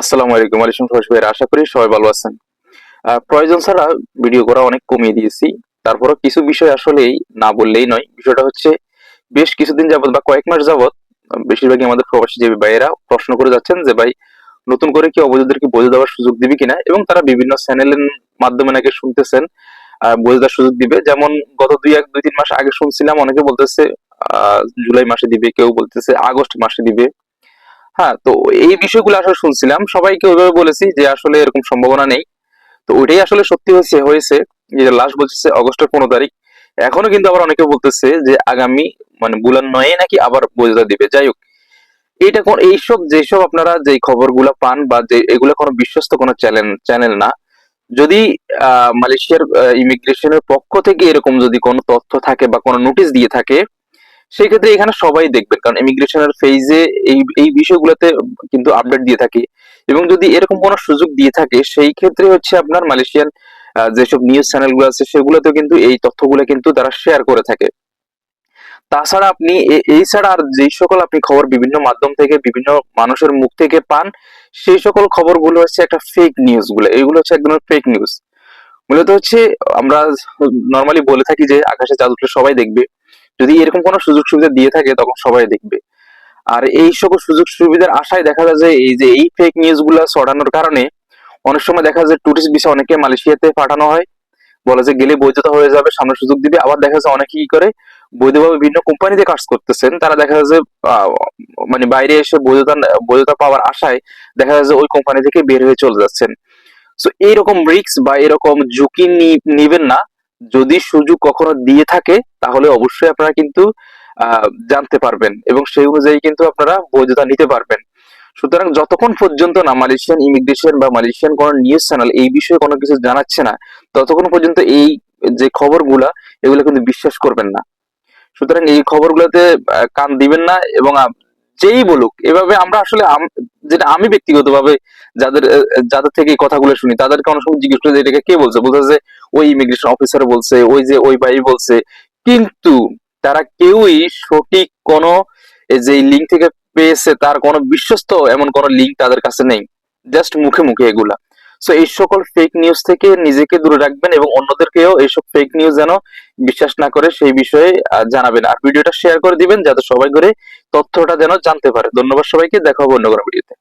আসসালামু আলাইকুম আলাইকুম ফরাজ ভাইয়ের আশা করি সবাই ভালো আছেন। প্রয়োজন ছাড়া ভিডিও করা অনেক কমিয়ে দিয়েছি। তারপরও কিছু বিষয় আসলেই না বললেই নয়। বিষয়টা হচ্ছে, বেশ কিছুদিন যাবত বা কয়েক মাস যাবত বেশিরভাগই আমাদের প্রবাসী যে ভাইয়েরা প্রশ্ন করে যাচ্ছেন যে, ভাই, নতুন করে কি অবৈধদেরকে বৈধ দেওয়ার সুযোগ দিবে কিনা? এবং তারা বিভিন্ন চ্যানেলের মাধ্যমে নাকি শুনতেছেন বৈধ দেওয়ার সুযোগ দিবে। যেমন গত দুই এক, দুই তিন মাস আগে শুনছিলাম, অনেকে বলতেছে জুলাই মাসে দিবে, কেউ বলতেছে, আগস্ট মাসে দিবে। হ্যাঁ তো এই বিষয়গুলো আসলে শুনছিলাম। সবাইকে ওইভাবে বলেছি যে আসলে এরকম সম্ভাবনা নেই। তো ওইটাই আসলে সত্যি হয়েছে। হয়েছে লাস্ট বলতেছে অগস্টের পনেরো তারিখ। এখনও কিন্তু আবার অনেকে বলতেছে যে আগামী মানে বুলান নয়ে নাকি আবার বৈধতা দিবে। যাই হোক, এইটা কোন এইসব যেসব আপনারা যে খবরগুলো পান বা যে এগুলো কোনো বিশ্বস্ত কোনো চ্যানেল চ্যানেল না, যদি মালয়েশিয়ার ইমিগ্রেশনের পক্ষ থেকে এরকম যদি কোনো তথ্য থাকে বা কোনো নোটিশ দিয়ে থাকে সেই ক্ষেত্রে এখানে সবাই দেখবেন কারণ ইমিগ্রেশনের ফেজে এই এই বিষয়গুলোতে কিন্তু আপডেট দিয়ে থাকে। এবং যদি এরকম কোনো সুযোগ দিয়ে থাকে, সেই ক্ষেত্রে হচ্ছে আপনার মালয়েশিয়ান যেসব নিউজ চ্যানেলগুলো আছে সেগুলোতে কিন্তু এই তথ্যগুলো কিন্তু তারা শেয়ার করে থাকে। তাছাড়া আপনি এই ছাড়া আর যেই সকল আপনি খবর বিভিন্ন মাধ্যম থেকে, বিভিন্ন মানুষের মুখ থেকে পান, সেই সকল খবরগুলো হচ্ছে একটা ফেক নিউজগুলো। এগুলো হচ্ছে একদম ফেক নিউজ মূলত হচ্ছে আমরা নর্মালি বলে থাকি যে, আকাশে চাঁদ উঠলে সবাই দেখবে। যদি এরকম কোনো সুযোগ সুবিধা দিয়ে থাকে, তখন সবাই দেখবে। আর এই সকল সুযোগ সুবিধার আশায় দেখা যায় যে, এই যে এই ফেক নিউজগুলা ছড়ানোর কারণে অনেক সময় দেখা যায় টুরিস্ট ভিসা অনেকে মালয়েশিয়াতে পাঠানো হয়। বলে যে গেলে বৈধতা হয়ে যাবে, সামনে সুযোগ দিবে। আবার দেখা যায় অনেকে কি করে, বৈধভাবে বিভিন্ন কোম্পানিতে কাজ করতেছেন। তারা দেখা যায় যে মানে বাইরে এসে বৈধতা বৈধতা পাওয়ার আশায় দেখা যায় যে ওই কোম্পানি থেকে বের হয়ে চলে যাচ্ছেন। সো এইরকম রিস্ক বা এরকম ঝুঁকি নিবেন না। যদি সুযোগ কখনো দিয়ে থাকে, তাহলে অবশ্যই আপনারা কিন্তু জানতে পারবেন এবং সেই অনুযায়ী কিন্তু আপনারা বৈধতা নিতে পারবেন। সুতরাং যতক্ষণ পর্যন্ত না মালয়েশিয়ান ইমিগ্রেশন বা মালয়েশিয়ান কোন নিউজ চ্যানেল এই বিষয়ে কোনো কিছু জানাচ্ছে না, ততক্ষণ পর্যন্ত এই যে খবরগুলা, এগুলো কিন্তু বিশ্বাস করবেন না। সুতরাং এই খবরগুলোতে কান দিবেন না এবং যেই বলুক, এভাবে আমরা আসলে যেটা আমি ব্যক্তিগতভাবে যাদের যাদের থেকে এই কথাগুলো শুনি, তাদেরকে অনেক সময় জিজ্ঞেস করি এটাকে কে বলছে? বলছে যে ওই ইমিগ্রেশন অফিসার বলছে, ওই যে ওই ভাই বলছে। কিন্তু তারা কেউই সঠিক কোনো যে লিঙ্ক থেকে পেয়েছে, তার কোনো বিশ্বস্ত এমন কোনো লিঙ্ক তাদের কাছে নেই। জাস্ট মুখে মুখে এগুলা। সো এই সকল ফেক নিউজ থেকে নিজেকে দূরে রাখবেন এবং অন্যদেরকেও এইসব ফেক নিউজ যেন বিশ্বাস না করে সেই বিষয়ে জানাবেন। আর ভিডিওটা শেয়ার করে দিবেন যাতে সবাই করে তথ্যটা যেন জানতে পারে। ধন্যবাদ সবাইকে। দেখা হবে অন্য কোনো ভিডিওতে।